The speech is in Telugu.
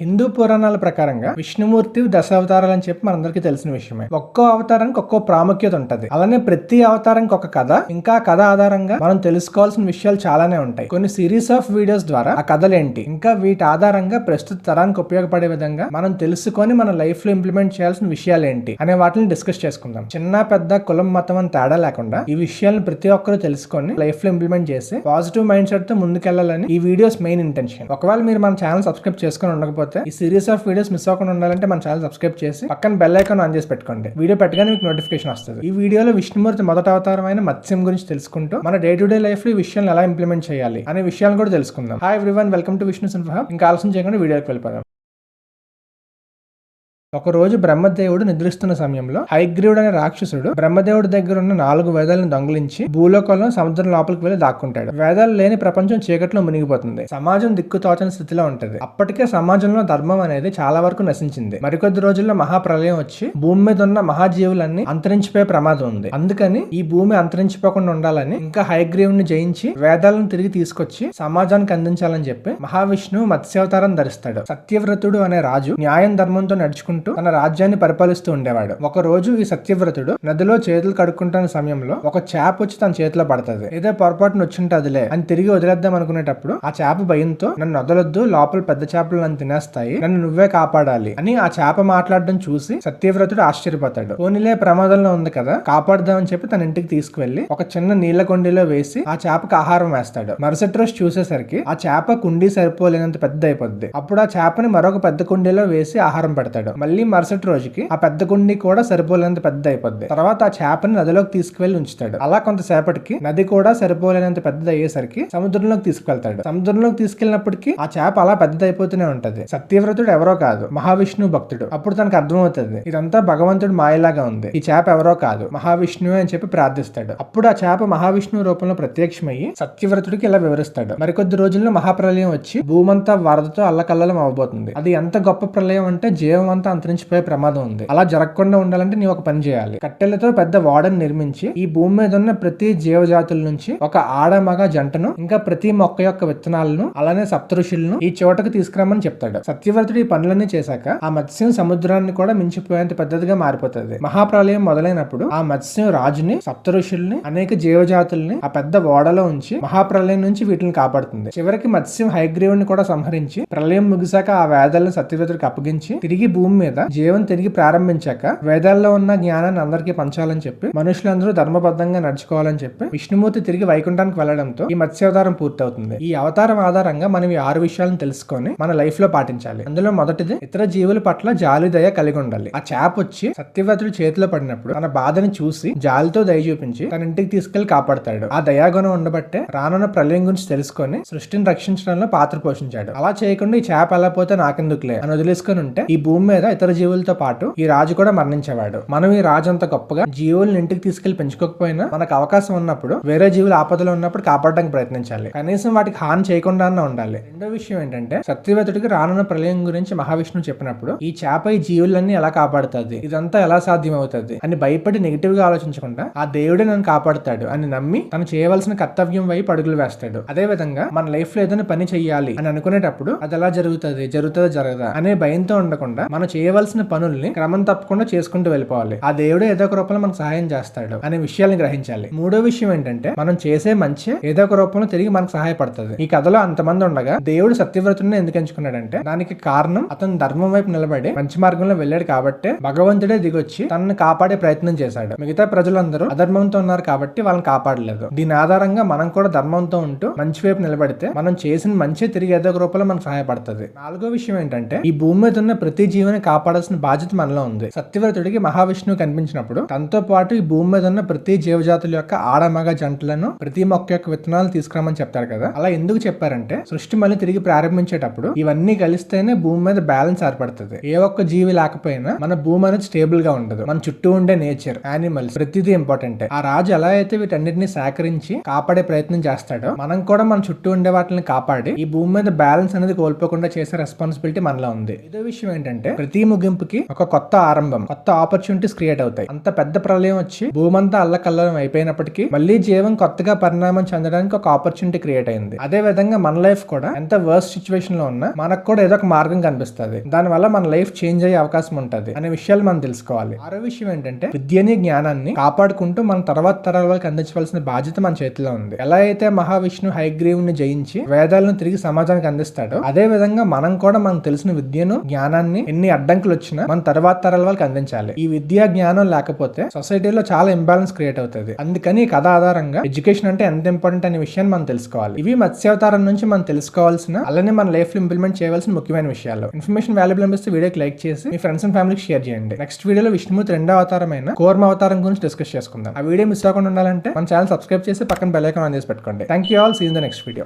హిందూ పురాణాల ప్రకారంగా విష్ణుమూర్తి దశావతారాలు అని చెప్పి మనందరికీ తెలిసిన విషయమే. ఒక్కో అవతారానికి ఒక్కో ప్రాముఖ్యత ఉంటది. అలానే ప్రతి అవతారానికి ఒక కథ ఇంకా కథ ఆధారంగా మనం తెలుసుకోవాల్సిన విషయాలు చాలానే ఉంటాయి. కొన్ని సిరీస్ ఆఫ్ వీడియోస్ ద్వారా ఆ కథలు ఏంటి ఇంకా వీటి ఆధారంగా ప్రస్తుత తరానికి ఉపయోగపడే విధంగా మనం తెలుసుకొని మన లైఫ్లో ఇంప్లిమెంట్ చేయాల్సిన విషయాలు ఏంటి అనే వాటిని డిస్కస్ చేసుకుందాం. చిన్న పెద్ద కులం మతం అని తేడా లేకుండా ఈ విషయాలను ప్రతి ఒక్కరూ తెలుసుకొని లైఫ్లో ఇంప్లిమెంట్ చేసి పాజిటివ్ మైండ్ సెట్తో ముందుకెళ్ళాలని ఈ వీడియోస్ మెయిన్ ఇంటెన్షన్. ఒకవేళ మీరు మన ఛానల్ సబ్స్క్రైబ్ చేసుకొని ఉండకపోతే ఈ సిరీస్ ఆఫ్ వీడియోస్ మిస్ అవ్వకుండా ఉండాలంటే మన ఛానల్ సబ్స్క్రైబ్ చేసి పక్కన బెల్ ఐకాన్ ఆన్ చేసి పెట్టుకోండి. వీడియో పెట్టగానే మీకు నోటిఫికేషన్ వస్తుంది. ఈ వీడియోలో విష్ణుమూర్తి మొదట అవతారమైన మత్స్యం గురించి తెలుసుకుంటూ మన డే టు డే లైఫ్లో ఈ విషయాలను ఎలా ఇంప్లిమెంట్ చేయాలి అనే విషయాలను కూడా తెలుసుకుందాం. Hi everyone welcome to Vishnu Simha ఇంకా ఆలోచన చేయకుండా వీడియోకి వెళ్ళిపోదాం. ఒక రోజు బ్రహ్మదేవుడు నిద్రిస్తున్న సమయంలో హైగ్రీవుడు అనే రాక్షసుడు బ్రహ్మదేవుడి దగ్గర ఉన్న నాలుగు వేదాలను దొంగిలించి భూలోకంలో సముద్రం లోపలికి వెళ్ళి దాక్కుంటాడు. వేదాలు లేని ప్రపంచం చీకట్లో మునిగిపోతుంది. సమాజం దిక్కుతోచని స్థితిలో ఉంటుంది. అప్పటికే సమాజంలో ధర్మం అనేది చాలా వరకు నశించింది. మరికొద్ది రోజుల్లో మహాప్రలయం వచ్చి భూమి మీద ఉన్న మహాజీవులన్నీ అంతరించిపోయే ప్రమాదం ఉంది. అందుకని ఈ భూమి అంతరించిపోకుండా ఉండాలని ఇంకా హైగ్రీవుని జయించి వేదాలను తిరిగి తీసుకొచ్చి సమాజానికి అందించాలని చెప్పి మహావిష్ణువు మత్స్యావతారం ధరిస్తాడు. సత్యవ్రతుడు అనే రాజు న్యాయం ధర్మంతో నడుచుకుంటూ తన రాజ్యాన్ని పరిపాలిస్తూ ఉండేవాడు. ఒక రోజు ఈ సత్యవ్రతుడు నదిలో చేతులు కడుక్కుంటున్న సమయంలో ఒక చేప వచ్చి తన చేతిలో పడుతుంది. ఏదో పొరపాటున వచ్చింటదిలే అని తిరిగి వదిలేద్దాం అనుకునేటప్పుడు ఆ చేప భయంతో నన్ను వదలొద్దు లోపల పెద్ద చేపలు నన్ను తినేస్తాయి నన్ను నువ్వే కాపాడాలి అని ఆ చేప మాట్లాడడం చూసి సత్యవ్రతుడు ఆశ్చర్యపోతాడు. పోనీలే ప్రమాదంలో ఉంది కదా కాపాడదామని చెప్పి తన ఇంటికి తీసుకువెళ్ళి ఒక చిన్న నీళ్ళ కొండిలో వేసి ఆ చేపకు ఆహారం వేస్తాడు. మరుసటి రోజు చూసేసరికి ఆ చేప కుండీ సరిపోలేనంత పెద్ద అయిపోద్ది అప్పుడు ఆ చేపని మరొక పెద్ద కుండీలో వేసి ఆహారం పెడతాడు. మళ్ళీ మరుసటి రోజుకి ఆ పెద్ద కుండీ కూడా సరిపోలేనంత పెద్ద అయిపోద్ది. తర్వాత ఆ చేపని నదిలోకి తీసుకువెళ్ళి ఉంచుతాడు. అలా కొంతసేపటికి నది కూడా సరిపోలేనంత పెద్దది అయ్యేసరికి సముద్రంలోకి తీసుకెళ్తాడు సముద్రంలోకి తీసుకెళ్ళినప్పటికీ ఆ చేప అలా పెద్దది అయిపోతూనే ఉంటది. సత్యవ్రతుడు ఎవరో కాదు మహావిష్ణువు భక్తుడు. అప్పుడు తనకు అర్థమవుతుంది ఇదంతా భగవంతుడు మాయలాగా ఉంది. ఈ చేప ఎవరో కాదు మహావిష్ణువు అని చెప్పి ప్రార్థిస్తాడు. అప్పుడు ఆ చేప మహావిష్ణువు రూపంలో ప్రత్యక్షమయ్యి సత్యవ్రతుడికి ఇలా వివరిస్తాడు. మరికొద్ది రోజుల్లో మహాప్రలయం వచ్చి భూమంతా వరదతో అల్లకల్లలం అవబోతుంది. అది ఎంత గొప్ప ప్రళయం అంటే జీవం అంతా అంతరించిపోయే ప్రమాదం ఉంది. అలా జరగకుండా ఉండాలంటే నీ ఒక పని చేయాలి. కట్టెలతో పెద్ద వాడని నిర్మించి ఈ భూమి మీద ఉన్న ప్రతి జీవజాతుల నుంచి ఒక ఆడ మగ జంటను ఇంకా ప్రతి మొక్క యొక్క విత్తనాలను అలానే సప్తఋషులను ఈ చోటకు తీసుకురమ్మని చెప్తాడు. సత్యవ్రతుడు ఈ పనులన్నీ చేశాక ఆ మత్స్యం సముద్రాన్ని కూడా మించిపోయేంత పెద్దదిగా మారిపోతుంది. మహాప్రలయం మొదలైనప్పుడు ఆ మత్స్యం రాజుని సప్తఋషుల్ని అనేక జీవజాతుల్ని ఆ పెద్ద ఓడలో ఉంచి మహాప్రలయం నుంచి వీటిని కాపాడుతుంది. చివరికి మత్స్యం హైగ్రీవుని కూడా సంహరించి ప్రళయం ముగిశాక ఆ వేదాలను సత్యవ్రతుడికి అప్పగించి తిరిగి భూమి మీద జీవం తిరిగి ప్రారంభించాక వేదాల్లో ఉన్న జ్ఞానాన్ని అందరికీ పంచాలని చెప్పి మనుషులందరూ ధర్మబద్ధంగా నడుచుకోవాలని చెప్పి విష్ణుమూర్తి తిరిగి వైకుంఠానికి వెళ్ళడంతో ఈ మత్స్యావతారం పూర్తవుతుంది. ఈ అవతారం ఆధారంగా మనం ఈ ఆరు విషయాలను తెలుసుకొని మన లైఫ్లో పాటించాలి. అందులో మొదటిది ఇతర జీవుల పట్ల జాలి దయ కలిగి ఉండాలి. ఆ చేప వచ్చి సత్యవ్రతుడి చేతిలో పడినప్పుడు తన బాధని చూసి జాలితో దయ చూపించి తన ఇంటికి తీసుకెళ్ళి కాపాడతాడు. ఆ దయాగుణం ఉండబట్టే రానున్న ప్రళయం గురించి తెలుసుకొని సృష్టిని రక్షించడంలో పాత్ర పోషించాడు. అలా చేయకుండా ఈ చేప ఎలా పోతే నాకెందుకులే అని వదిలేసుకొని ఉంటే ఈ భూమి మీద ఇతర జీవులతో పాటు ఈ రాజు కూడా మరణించేవాడు. మనం ఈ రాజు అంత గొప్పగా జీవుల్ని ఇంటికి తీసుకెళ్ళి పెంచుకోకపోయినా మనకు అవకాశం ఉన్నప్పుడు వేరే జీవులు ఆపదలో ఉన్నప్పుడు కాపాడడానికి ప్రయత్నించాలి. కనీసం వాటికి హాని చేయకుండా ఉండాలి. రెండో విషయం ఏంటంటే సత్యవేతుడికి రానున్న ప్రళయం గురించి మహావిష్ణువు చెప్పినప్పుడు ఈ చేప ఈ జీవులన్నీ ఎలా కాపాడుతుంది? ఇదంతా ఎలా సాధ్యం అవుతుంది అని భయపడి నెగిటివ్గా ఆలోచించకుండా ఆ దేవుడే నన్ను కాపాడుతాడు అని నమ్మి తను చేయవలసిన కర్తవ్యం వైపు అడుగులు వేస్తాడు. అదే విధంగా మన లైఫ్లో ఏదైనా పని చేయాలి అని అనుకునేటప్పుడు అది ఎలా జరుగుతుంది? జరుగుతుందా జరగదా? అనే భయంతో ఉండకుండా మనం చేయవలసిన పనుల్ని క్రమం తప్పకుండా చేసుకుంటూ వెళ్ళిపోవాలి. ఆ దేవుడు ఏదో ఒక రూపంలో మనకు సహాయం చేస్తాడు అనే విషయాన్ని గ్రహించాలి. మూడో విషయం ఏంటంటే మనం చేసే మంచి ఏదో ఒక రూపంలో తిరిగి మనకు సహాయపడుతుంది. ఈ కథలో అంతమంది ఉండగా దేవుడు సత్యవ్రతుడిని ఎందుకు ఎంచుకున్నాడంటే దానికి కారణం అతను ధర్మం వైపు నిలబడి మంచి మార్గంలో వెళ్ళాడు కాబట్టి భగవంతుడే దిగొచ్చి తనను కాపాడే ప్రయత్నం చేశాడు. మిగతా ప్రజలందరూ అధర్మంతో ఉన్నారు కాబట్టి వాళ్ళని కాపాడలేదు. దీని ఆధారంగా మనం కూడా ధర్మంతో ఉంటూ మంచి వైపు నిలబడితే మనం చేసిన మంచి తిరిగి ఏదో ఒక రూపంలో మనకు సహాయపడుతుంది. నాలుగో విషయం ఏంటంటే ఈ భూమి మీద ఉన్న ప్రతి జీవిని కాపాడాల్సిన బాధ్యత మనలో ఉంది. సత్యవ్రతుడికి మహావిష్ణువు కనిపించినప్పుడు తనతో పాటు ఈ భూమి మీద ఉన్న ప్రతి జీవజాతుల యొక్క ఆడమగ జంటలను ప్రతి మొక్క యొక్క విత్తనాలు తీసుకురామని చెప్తారు కదా. అలా ఎందుకు చెప్పారంటే సృష్టి మళ్ళీ తిరిగి ప్రారంభించేటప్పుడు ఇవన్నీ కలిస్తేనే భూమి మీద బ్యాలెన్స్ ఏర్పడుతుంది. ఏ ఒక్క జీవి లేకపోయినా మన భూమి అనేది స్టేబుల్గా ఉండదు. మన చుట్టూ ఉండే నేచర్ యానిమల్స్ ప్రతిదీ ఇంపార్టెంట్. ఆ రాజు ఎలా అయితే వీటన్నిటిని సేకరించి కాపాడే ప్రయత్నం చేస్తాడో మనం కూడా మన చుట్టూ ఉండే వాటిని కాపాడి ఈ భూమి మీద బ్యాలెన్స్ అనేది కోల్పోకుండా చేసే రెస్పాన్సిబిలిటీ మనలో ఉంది. ఇదో విషయం ఏంటంటే ప్రతి ముగింపుకి ఒక కొత్త ఆరంభం కొత్త ఆపర్చునిటీస్ క్రియేట్ అవుతాయి. అంత పెద్ద ప్రళయం వచ్చి భూమంతా అల్లకల్లం అయిపోయినప్పటికీ మళ్ళీ జీవం కొత్తగా పరిణామం చెందడానికి ఒక ఆపర్చునిటీ క్రియేట్ అయింది. అదే విధంగా మన లైఫ్ కూడా ఎంత వర్స్ట్ సిచ్యువేషన్లో ఉన్నా మనకు కూడా ఏదో ఒక మార్గం కనిపిస్తుంది. దాని వల్ల మన లైఫ్ చేంజ్ అయ్యే అవకాశం ఉంటుంది అనే విషయాలు మనం తెలుసుకోవాలి. ఆరో విషయం ఏంటంటే విద్యని జ్ఞానాన్ని కాపాడుకుంటూ మన తర్వాత తరాల వాళ్ళకి అందించవలసిన బాధ్యత మన చేతిలో ఉంది. ఎలా అయితే మహావిష్ణు హైగ్రీవుని జయించి వేదాలను తిరిగి సమాజానికి అందిస్తాడో అదే విధంగా మనం కూడా మనకు తెలిసిన విద్యను జ్ఞానాన్ని ఎన్ని అడ్డంకులు వచ్చినా మన తర్వాత తరాల వాళ్ళకి అందించాలి. ఈ విద్యా జ్ఞానం లేకపోతే సొసైటీలో చాలా ఇంబ్యాలెన్స్ క్రియేట్ అవుతుంది. అందుకని ఈ కథ ఆధారంగా ఎడ్యుకేషన్ అంటే ఎంత ఇంపార్టెంట్ అనే విషయాన్ని మనం తెలుసుకోవాలి. ఇవి మత్స్యావతారం నుంచి మనం తెలుసుకోవాల్సిన అలానే మన లైఫ్లో ఇంప్లిమెంట్ చేయవలసిన ముఖ్యమైన విషయాలు. ఇన్ఫర్మేషన్ వాల్యుబుల్ అనిపిస్తే వీడియోకి లైక్ చేసి మీ ఫ్రెండ్స్ అండ్ ఫ్యామిలీకి షేర్ చేయండి. నెక్స్ట్ వీడియోలో విష్ణుమూర్తి రెండో అవతారమైన కోర్మ అవతారం గురించి డిస్కస్ చేసుకుందాం. ఆ వీడియో మిస్ అవ్వకుండా ఉండాలంటే మన ఛానల్ సబ్స్క్రైబ్ చేసి పక్కన బెల్ ఐకాన్ ఆన్ చేసి పెట్టుకోండి. Thank you all see in the next video.